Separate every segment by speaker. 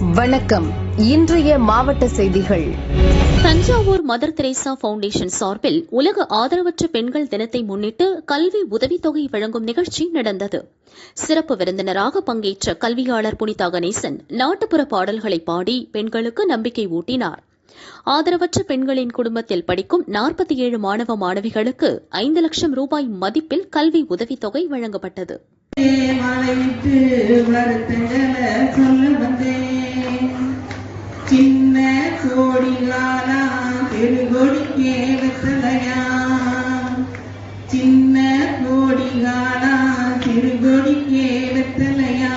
Speaker 1: வணக்கம். இன்றைய மாவட்ட செய்திகள்.
Speaker 2: தஞ்சாவூர் மதர் தெரேசா பவுண்டேஷன் சார்பில் உலக ஆதரவற்ற பெண்கள் தினத்தை முன்னிட்டு கல்வி உதவித்தொகை வழங்கும் நிகழ்ச்சி நடந்தது. சிறப்பு விருந்தினராக பங்கேற்ற கல்வியாளர் புனிதா கணேசன் நாட்டுப்புற பாடல்களை பாடி பெண்களுக்கு நம்பிக்கை ஊட்டினார். ஆதரவற்ற பெண்களின் குடும்பத்தில் படிக்கும் நாற்பத்தி ஏழு மாணவ மாணவிகளுக்கு ஐந்து லட்சம் ரூபாய் மதிப்பில் கல்வி உதவித்தொகை வழங்கப்பட்டது.
Speaker 3: சின்ன கோடிகாலா பெருகொடிக்கே வெத்தலையா சின்ன கோடிகாலா சிறுகொடிக்கே வெத்தலையா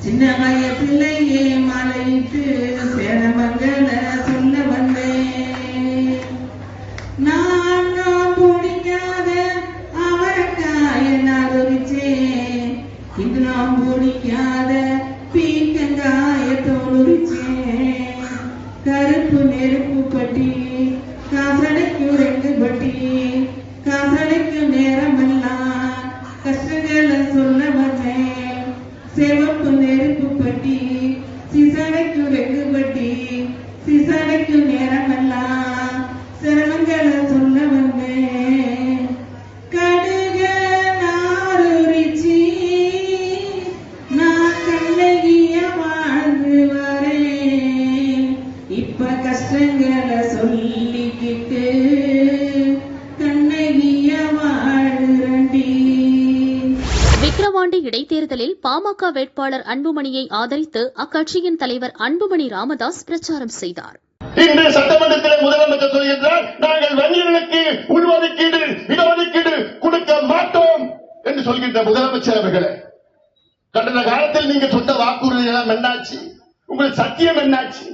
Speaker 3: சின்ன வயசுலையே
Speaker 2: மலைத்து பாமக வேட்பாளர் அன்புமணியை ஆதரித்து அக்கட்சியின் தலைவர் அன்புமணி ராமதாஸ் பிரச்சாரம் செய்தார்.
Speaker 4: இன்று சட்டமன்றத்தில் முதலமைச்சர் சொல்கின்றார் நாங்கள் வங்கிகளுக்கு உள்ஒதுக்கீடு இடஒதுக்கீடு கொடுக்க மாட்டோம் என்று சொல்கின்ற முதலமைச்சர் அவர்களே. கடந்த காலத்தில் நீங்க சொன்ன வாக்குறுதி எல்லாம் என்னாச்சு? உங்கள் சத்தியம் என்னாச்சு?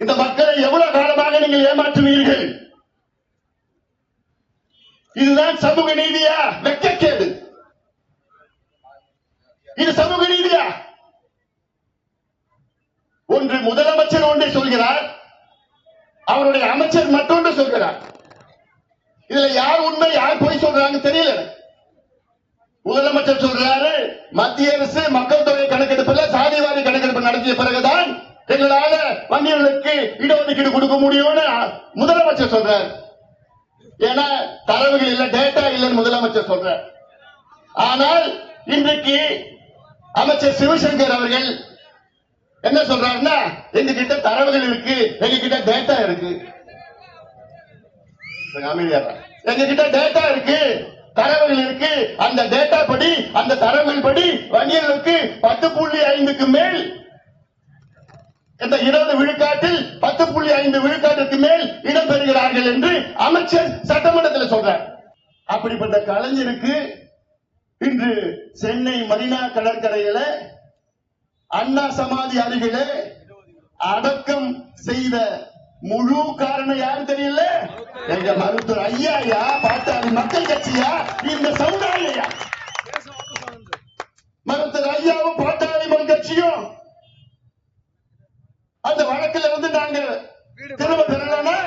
Speaker 4: இந்த மக்களை எவ்வளவு காலமாக நீங்கள் ஏமாற்றுவீர்கள்? இதுதான் சமூக நீதியா? வெட்கக்கேடு இது சமூக ரீதியா ஒன்று முதலமைச்சர் ஒன்றை சொல்கிறார் அவருடைய அமைச்சர் மற்றொன்று சொல்கிறார். இதுல யார் உண்மை யார் போய் சொல்றாங்க தெரியல. முதலமைச்சர் சொல்றாரு மத்திய அரசு மக்கள் தொகை கணக்கெடுப்புல சாதிவாரி கணக்கெடுப்பு நடத்திய பிறகுதான் எங்களால வன்னியர்களுக்கு இடஒதுக்கீடு கொடுக்க முடியும்னு முதலமைச்சர் சொல்றாரு. ஏன்னா தரவுகள் இல்ல டேட்டா இல்லைன்னு முதலமைச்சர் சொல்றார். ஆனால் இன்றைக்கு அமைச்சர் சிவசங்கர் அவர்கள் என்ன சொல்றாருன்னா எங்க கிட்ட தரவுகள் இருக்கு எங்க கிட்ட டேட்டா இருக்கு எங்ககிட்ட எங்க கிட்ட டேட்டா இருக்கு தரவுகள் இருக்கு அந்த டேட்டா படி அந்த தரவுகள் படி வன்னியர்களுக்கு பத்து புள்ளி ஐந்துக்கு மேல் இந்த இருபது விழுக்காட்டில் பத்து புள்ளி ஐந்து விழுக்காட்டிற்கு மேல் இடம்பெறுகிறார்கள் என்று அமைச்சர் சட்டமன்றத்தில் சொல்றார். அப்படிப்பட்ட கலைஞருக்கு இன்று சென்னை மரினா கடற்கரையில அண்ணா சமாதி அருகில அடக்கம் செய்த முழு காரணம் யாரு தெரியல? எங்க மருத்துவர் ஐயாயா பாட்டாளி மக்கள் கட்சியா? இந்த சமுதாயா மருத்துவர் ஐயாவும் பாட்டாளி மக்கள் கட்சியும் அந்த வழக்குல வந்து நாங்க திரும்ப பெறலன்னா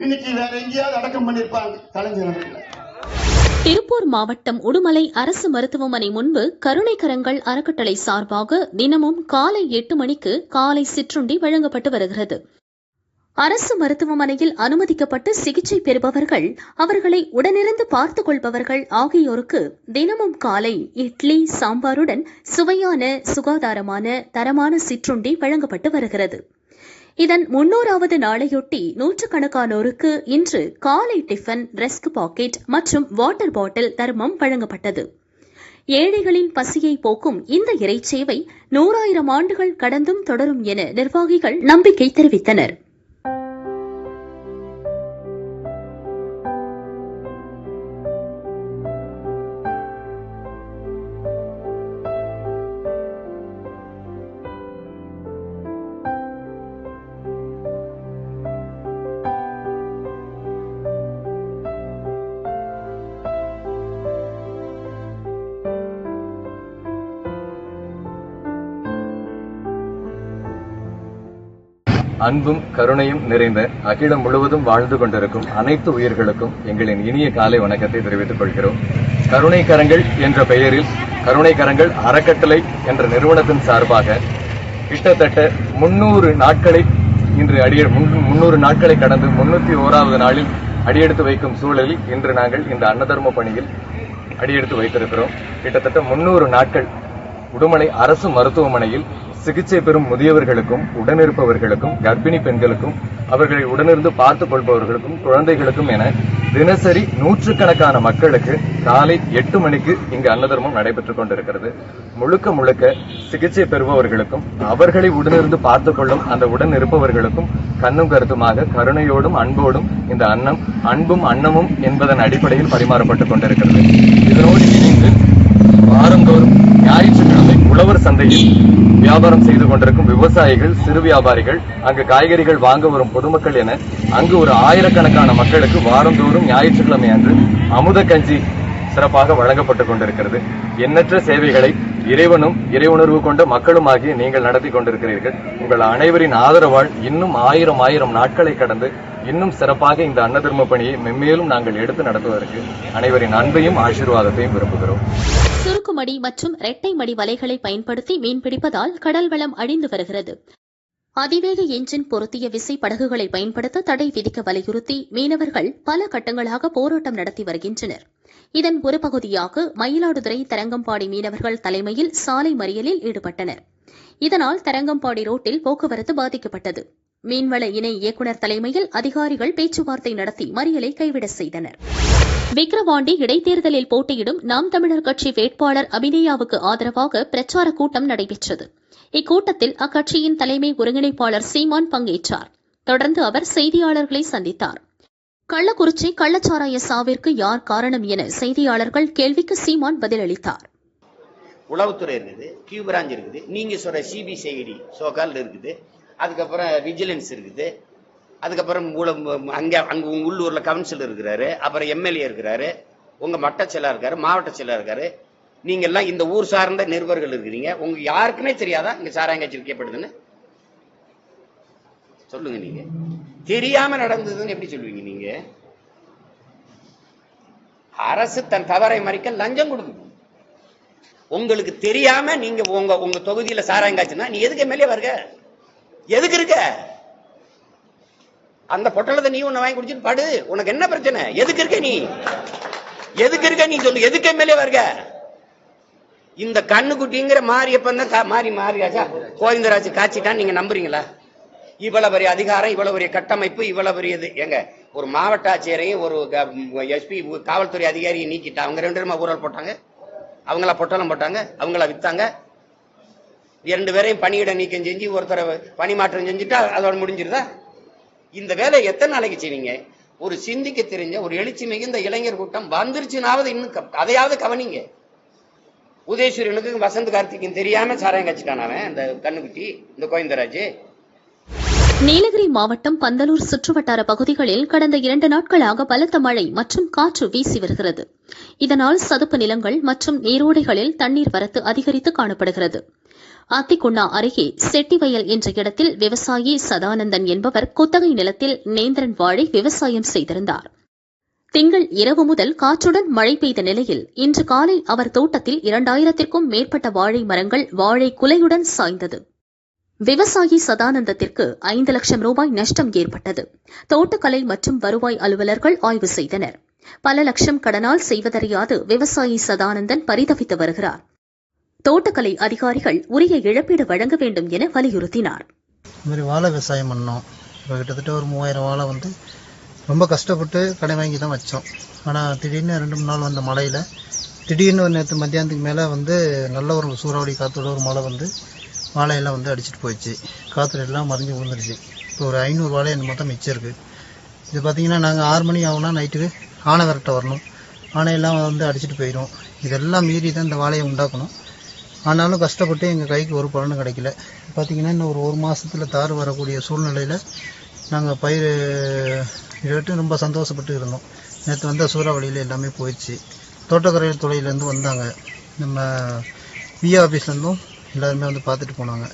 Speaker 4: இன்னைக்கு வேற எங்கேயாவது அடக்கம் பண்ணிருப்பாங்க கலைஞர் அவர்களை
Speaker 2: திருப்பூர் மாவட்டம் உடுமலை அரசு மருத்துவமனை முன்பு கருணை கரங்கள் அறக்கட்டளை சார்பாக தினமும் காலை எட்டு மணிக்கு காலை சிற்றுண்டி வழங்கப்பட்டு வருகிறது. அரசு மருத்துவமனையில் அனுமதிக்கப்பட்டு சிகிச்சை பெறுபவர்கள் அவர்களை உடனிருந்து பார்த்துக் கொள்பவர்கள் ஆகியோருக்கு தினமும் காலை இட்லி சாம்பாருடன் சுவையான சுகாதாரமான தரமான சிற்றுண்டி வழங்கப்பட்டு வருகிறது. இதன் முன்னூறாவது நாளையொட்டி நூற்றுக்கணக்கானோருக்கு இன்று காலை டிஃபன் ரெஸ்க் பாக்கெட் மற்றும் வாட்டர் பாட்டில் தர்மம் வழங்கப்பட்டது. ஏழைகளின் பசியை போக்கும் இந்த இறைச்சேவை நூறாயிரம் ஆண்டுகள் கடந்தும் தொடரும் என நிர்வாகிகள் நம்பிக்கை தெரிவித்தனர்.
Speaker 5: அன்பும் கருணையும் நிறைந்த அகிலம் முழுவதும் வாழ்ந்து கொண்டிருக்கும் அனைத்து உயிர்களுக்கும் எங்களின் இனிய காலை வணக்கத்தை தெரிவித்துக் கொள்கிறோம். கருணை கரங்கள் என்ற பெயரில் கருணை கரங்கள் அறக்கட்டளை என்ற நிறுவனத்தின் சார்பாக கிட்டத்தட்ட முன்னூறு நாட்களை இன்று அடிய முன்னூறு நாட்களை கடந்து முன்னூத்தி ஓராவது நாளில் அடியெடுத்து வைக்கும் சூழலில் இன்று நாங்கள் இந்த அன்னதர்ம பணியில் அடியெடுத்து வைத்திருக்கிறோம். கிட்டத்தட்ட முன்னூறு நாட்கள் உடுமலை அரசு மருத்துவமனையில் சிகிச்சை பெறும் முதியவர்களுக்கும் உடனிருப்பவர்களுக்கும் கர்ப்பிணி பெண்களுக்கும் அவர்களை உடனிருந்து பார்த்துக் கொள்பவர்களுக்கும் குழந்தைகளுக்கும் என தினசரி நூற்றுக்கணக்கான மக்களுக்கு காலை எட்டு மணிக்கு இங்கு அன்னதர்மம் நடைபெற்றுக் கொண்டிருக்கிறது. முழுக்க முழுக்க சிகிச்சை பெறுபவர்களுக்கும் அவர்களை உடனிருந்து பார்த்துக் கொள்ளும் அந்த உடன் இருப்பவர்களுக்கும் கண்ணும் கருத்துமாக கருணையோடும் அன்போடும் இந்த அன்னம் அன்பும் அன்னமும் என்பதன் அடிப்படையில் பரிமாறப்பட்டுக் கொண்டிருக்கிறது. இதனோடு இணைந்து வாரந்தோறும் ஞாயிற்றுக்கிழமை உழவர் சந்தையில் வியாபாரம் செய்து கொண்டிருக்கும் விவசாயிகள் சிறு வியாபாரிகள் அங்கு காய்கறிகள் வாங்க வரும் பொதுமக்கள் என அங்கு ஒரு ஆயிரக்கணக்கான மக்களுக்கு வாரந்தோறும் ஞாயிற்றுக்கிழமை அன்று அமுத கஞ்சி சிறப்பாக வழங்கப்பட்டுக் கொண்டிருக்கிறது. எண்ணற்ற சேவைகளை இறைவனும் இறைவுணர்வு கொண்ட மக்களுமாகிய நீங்கள் நடத்தி கொண்டிருக்கிறீர்கள். உங்கள் அனைவரின் ஆதரவால் இன்னும் ஆயிரம் ஆயிரம் நாட்களை கடந்து இன்னும் சிறப்பாக இந்த அன்னதர்ம பணியை மென்மேலும் நாங்கள் எடுத்து நடத்துவதற்கு அனைவரின் அன்பையும் ஆசீர்வாதத்தையும் விரும்புகிறோம்.
Speaker 2: மடி மற்றும் இரட்டை மடி வலைகளை பயன்படுத்தி மீன்பிடிப்பதால் கடல் வளம் அழிந்து வருகிறது. அதிவேக எஞ்சின் பொருத்திய விசை படகுகளை பயன்படுத்த தடை விதிக்க வலியுறுத்தி மீனவர்கள் பல கட்டங்களாக போராட்டம் நடத்தி வருகின்றனர். இதன் ஒரு பகுதியாக மயிலாடுதுறை தரங்கம்பாடி மீனவர்கள் தலைமையில் சாலை மறியலில் ஈடுபட்டனர். இதனால் தரங்கம்பாடி ரோட்டில் போக்குவரத்து பாதிக்கப்பட்டது. மீன்வள இணை இயக்குநர் தலைமையில் அதிகாரிகள் பேச்சுவார்த்தை நடத்தி மறியலை கைவிட செய்தனர். விக்கிரவாண்டி இடைத்தேர்தலில் போட்டியிடும் நாம் தமிழர் கட்சி வேட்பாளர் அபிநயாவுக்கு ஆதரவாக பிரச்சார கூட்டம் நடைபெற்றது. இக்கூட்டத்தில் அக்கட்சியின் தலைமை ஒருங்கிணைப்பாளர் சீமான் பங்கேற்றார். தொடர்ந்து அவர் செய்தியாளர்களை சந்தித்தார். கள்ளக்குறிச்சி கள்ளச்சாராய சாவிற்கு யார் காரணம் என செய்தியாளர்கள் கேள்விக்கு சீமான் பதிலளித்தார்.
Speaker 6: உளவுத்துறை இருக்குது கியூ பிரான்ச் இருக்குது நீங்க சொல்ற சிபிசிஐடி சோகால் இருக்குது அதுக்கப்புறம் விஜிலன்ஸ் இருக்குது அதுக்கப்புறம் அங்கே அங்க அங்க உங்க உள்ளூர்ல கவுன்சில் இருக்கிறாரு அப்புறம் எம்எல்ஏ இருக்கிறாரு உங்க மட்ட இருக்காரு மாவட்ட செயலாக இருக்காரு. நீங்க எல்லாம் இந்த ஊர் சார்ந்த நிருபர்கள் இருக்கிறீங்க. உங்க யாருக்குமே தெரியாதா இங்க சாராயங்காய்ச்சி விற்கப்படுதுன்னு சொல்லுங்க நீங்க. தெரியாம நடந்ததுன்னு எப்படி சொல்லுவீங்க நீங்க? அரசு தன் தவறை மறைக்க லஞ்சம் கொடுக்குது உங்களுக்கு தெரியாம நீங்க உங்க உங்க தொகுதியில சாராயங்காட்சினா நீ எதுக்கு எம்எல்ஏ வருக எதுக்கு இருக்க? அந்த பொட்டலத்தை நீ ஒண்ணு வாங்கி குடிச்சிட்டு படு. உனக்கு என்ன பிரச்சனை? எதுக்கு இருக்க நீ? எதுக்கு இருக்க நீ சொல்லு? எதுக்கு எம்எல்ஏ வருக இந்த கண்ணுக்குட்டிங்கிற மாரியப்பன் தான் கா- மாறி மாறியாச்சா? கோவிந்தராஜ் காட்சிட்டான்னு நீங்க நம்புறீங்களா? இவ்வளவு பெரிய அதிகாரம் இவ்வளவு பெரிய கட்டமைப்பு இவ்வளவு பெரிய இது. எங்க ஒரு மாவட்ட ஆட்சியரையும் ஒரு எஸ்பி காவல்துறை அதிகாரியை நீக்கிட்டா அவங்க ரெண்டு பேருமா ஊழல் போட்டாங்க? அவங்களா பொட்டலம் போட்டாங்க? அவங்களா வித்தாங்க? இரண்டு பேரையும் பணியிட நீக்கம் செஞ்சு ஒருத்தரை பணி மாற்றம் செஞ்சுட்டா அதோட முடிஞ்சிருதா? இந்த வேலை எத்தனை நாளைக்கு செய்வீங்க? ஒரு சிந்திக்க தெரிஞ்ச ஒரு எழுச்சி மிகுந்த இளைஞர் கூட்டம் வந்துருச்சுனாவது இன்னும் அதையாவது கவனிங்க. உதயசூரியனுக்கு வசந்த் கார்த்திக்கும் தெரியாம சாராயம் கட்சிட்டான் அவன் அந்த கண்ணுக்குட்டி இந்த கோவிந்தராஜ்
Speaker 2: நீலகிரி மாவட்டம் பந்தலூர் சுற்றுவட்டார பகுதிகளில் கடந்த இரண்டு நாட்களாக பலத்த மழை மற்றும் காற்று வீசி வருகிறது. இதனால் சதுப்பு நிலங்கள் மற்றும் நீரோடைகளில் தண்ணீர் வரத்து அதிகரித்து காணப்படுகிறது. அத்திக்குண்ணா அருகே செட்டிவயல் என்ற இடத்தில் விவசாயி சதானந்தன் என்பவர் குத்தகை நிலத்தில் நேந்திரன் வாழை விவசாயம் செய்திருந்தார். திங்கள் இரவு முதல் காற்றுடன் மழை பெய்த நிலையில் இன்று காலை அவர் தோட்டத்தில் இரண்டாயிரத்திற்கும் மேற்பட்ட வாழை மரங்கள் வாழை குலையுடன் சாய்ந்தது. விவசாயி சதானந்தத்திற்கு ஐந்து லட்சம் ரூபாய் நஷ்டம் ஏற்பட்டது. தோட்டக்கலை மற்றும் வருவாய் அலுவலர்கள் ஆய்வு செய்தனர். பல லட்சம் கடனால் செய்வதறியாது விவசாயி சதானந்தன் பரிதவித்து வருகிறார். தோட்டக்கலை அதிகாரிகள் உரிய இழப்பீடு வழங்க வேண்டும் என வலியுறுத்தினார்.
Speaker 7: இந்த மாதிரி வாழை விவசாயம் பண்ணோம். இப்போ கிட்டத்தட்ட ஒரு மூவாயிரம் வாழை வந்து ரொம்ப கஷ்டப்பட்டு கடை வாங்கி தான் வச்சோம். ஆனால் திடீர்னு ரெண்டு மூணு நாள் வந்த மழையில் திடீர்னு ஒரு நேற்று மத்தியானத்துக்கு மேலே வந்து நல்ல ஒரு சூறாவளி காற்றோட ஒரு மழை வந்து வாழையெல்லாம் வந்து அடிச்சிட்டு போயிடுச்சு. காற்றுல எல்லாம் மறைஞ்சு விழுந்துருச்சு. இப்போ ஒரு ஐநூறு வாழை என்ன மொத்தம் மிச்சம் இருக்குது இது பார்த்தீங்கன்னா நாங்கள் ஆறு மணி ஆகுனா நைட்டுக்கு ஆனை விரட்ட வரணும். ஆனையெல்லாம் வந்து அடிச்சிட்டு போயிடும் இதெல்லாம் மீறி தான் இந்த வாழையை உண்டாக்கணும். ஆனாலும் கஷ்டப்பட்டு எங்கள் கைக்கு ஒரு பலனும் கிடைக்கல. பார்த்தீங்கன்னா இன்னும் ஒரு ஒரு மாதத்தில் தார் வரக்கூடிய சூழ்நிலையில் நாங்கள் பயிர் இழட்டு ரொம்ப சந்தோஷப்பட்டு இருந்தோம். நேற்று வந்த சூறாவளியில் எல்லாமே போயிடுச்சு. தோட்டக்கரை துறையிலேருந்து வந்தாங்க. நம்ம பிஏ ஆஃபீஸ்லேருந்தும் எல்லாருமே வந்து பார்த்துட்டு போனாங்க.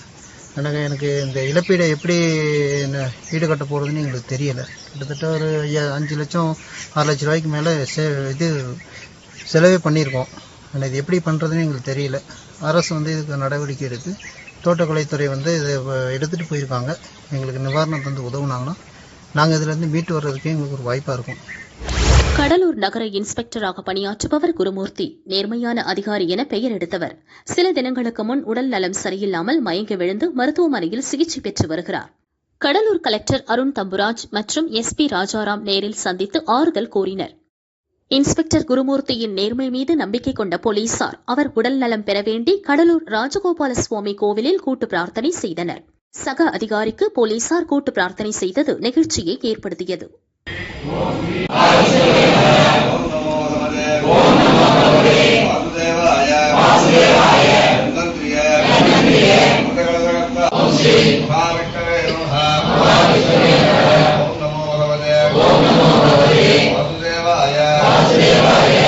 Speaker 7: எனக்கு எனக்கு இந்த இழப்பீடை எப்படி என்ன ஈடுகட்ட போகிறதுன்னு எங்களுக்கு தெரியலை. கிட்டத்தட்ட ஒரு ஐயா அஞ்சு லட்சம் ஆறு லட்ச ரூபாய்க்கு மேலே செ இது செலவே பண்ணியிருக்கோம். ஆனால் இது எப்படி பண்ணுறதுன்னு எங்களுக்கு தெரியல. அரசு வந்து இதுக்கு நடவடிக்கை எடுத்து தோட்டக்கலைத்துறை வந்து இதை எடுத்துகிட்டு போயிருக்காங்க. எங்களுக்கு நிவாரணம் தந்து உதவுனாங்கன்னா நாங்கள் இதுலேருந்து மீட்டு வர்றதுக்கு எங்களுக்கு ஒரு வாய்ப்பாக இருக்கும்.
Speaker 2: கடலூர் நகர இன்ஸ்பெக்டராக பணியாற்றுபவர் குருமூர்த்தி நேர்மையான அதிகாரி என பெயர் எடுத்தவர். சில தினங்களுக்கு முன் உடல் நலம் சரியில்லாமல் மயங்கி விழுந்து மருத்துவமனையில் சிகிச்சை பெற்று வருகிறார். கடலூர் கலெக்டர் அருண் தம்புராஜ் மற்றும் எஸ் பி ராஜாராம் நேரில் சந்தித்து ஆறுதல் கூறினர். இன்ஸ்பெக்டர் குருமூர்த்தியின் நேர்மை மீது நம்பிக்கை கொண்ட போலீசார் அவர் உடல் நலம் பெற வேண்டி கடலூர் ராஜகோபால சுவாமி கோவிலில் கூட்டு பிரார்த்தனை செய்தனர். சக அதிகாரிக்கு போலீசார் கூட்டு பிரார்த்தனை செய்தது நெகிழ்ச்சியை ஏற்படுத்தியது.
Speaker 8: வாசுதேவாய Abençoai